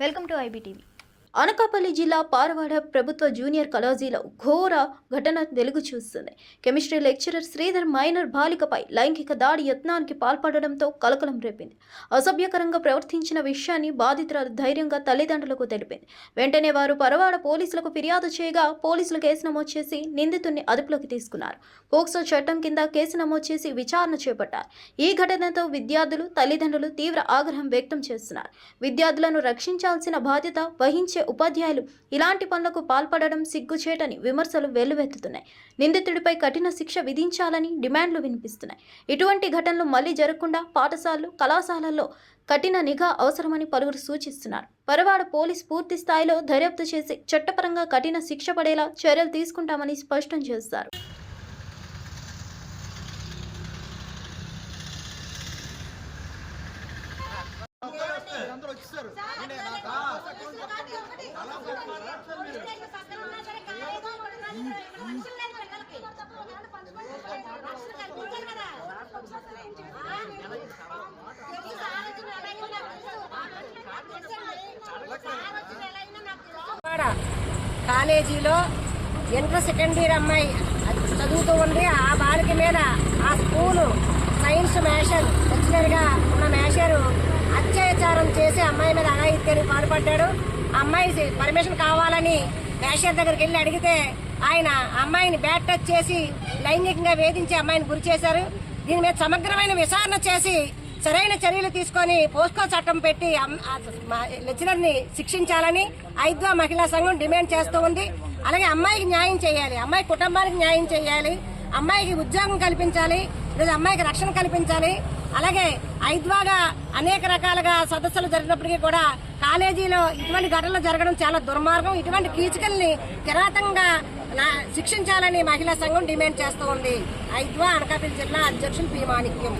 Welcome to IBTV Anakapalli జిల్లా పారవాడ ప్రభుత్వ junior కళాశాలలో ఘోర ఘటన వెలుగు చూస్తుంది. కెమిస్ట్రీ లెక్చరర్ శ్రీధర్ మైనర్ బాలికపై లైంగిక దాడి యత్నానికి పాల్పడడంతో కలకలం రేపింది. అసభ్యకరంగా ప్రవర్తించిన విషయాన్ని బాధితురాలు ధైర్యంగా తల్లిదండ్రులకు తెలిపింది. వెంటనే వారు పరవాడ పోలీసులకు ఫిర్యాదు చేయగా పోలీసులు కేసు నమోదు చేసి నిందితుడిని అదుపులోకి తీసుకున్నారు. పోక్సో చట్టం కింద కేసు నమోదు చేసి విచారణ చేపట్టారు. ఈ ఘటనతో విద్యార్థులు తల్లిదండ్రులు తీవ్ర ఆగ్రహం వ్యక్తం చేస్తున్నారు. విద్యార్థులను రక్షించాల్సిన బాధ్యత వహించే ఉపాధ్యాయులు ఇలాంటి పనులకు పాల్పడడం సిగ్గుచేటని విమర్శలు వెల్లువెత్తుతున్నాయి. నిందితుడిపై కఠిన శిక్ష విధించాలని డిమాండ్లు వినిపిస్తున్నాయి. ఇటువంటి ఘటనలు మళ్ళీ జరగకుండా పాఠశాలలు కళాశాలల్లో కఠిన నిఘా అవసరమని పలువురు సూచిస్తున్నారు. పరవాడ పోలీస్ పూర్తి స్థాయిలో దర్యాప్తు చేసి చట్టపరంగా కఠిన శిక్ష పడేలా చర్యలు తీసుకుంటామని స్పష్టం చేస్తారు వచ్చేసారు. కాలేజీలో ఇంటర్ సెకండ్ ఇయర్ అమ్మాయి చదువుతూ ఉంది. ఆ బాలిక మీద ఆ స్కూలు సైన్స్ మేషర్ లెక్చరర్గా ఉన్న మేషరు అత్యాచారం చేసి అమ్మాయి మీద అఘాయిత్యానికి పాల్పడ్డాడు. అమ్మాయి పర్మిషన్ కావాలని క్యాషియర్ దగ్గరికి వెళ్ళి అడిగితే ఆయన అమ్మాయిని బ్యాట్ టచ్ చేసి లైంగికంగా వేధించి అమ్మాయిని గురి చేశారు. దీని మీద సమగ్రమైన విచారణ చేసి సరైన చర్యలు తీసుకొని పోస్కో చట్టం పెట్టి లెక్చరర్ని శిక్షించాలని ఐద్వా మహిళా సంఘం డిమాండ్ చేస్తూ ఉంది. అలాగే అమ్మాయికి న్యాయం చేయాలి. అమ్మాయి కుటుంబానికి న్యాయం చేయాలి. అమ్మాయికి ఉద్యోగం కల్పించాలి. లేదా అమ్మాయికి రక్షణ కల్పించాలి. అలాగే ఐద్వాగా అనేక రకాలుగా సదస్సులు జరిగినప్పటికీ కూడా కాలేజీలో ఇటువంటి ఘటనలు జరగడం చాలా దుర్మార్గం. ఇటువంటి కీచకల్ని కిరాతంగా నా- శిక్షించాలని మహిళా సంఘం డిమాండ్ చేస్తూ ఉంది. ఐద్వా అనకాపల్లి జిల్లా అధ్యక్షులు పి మాణిక్యం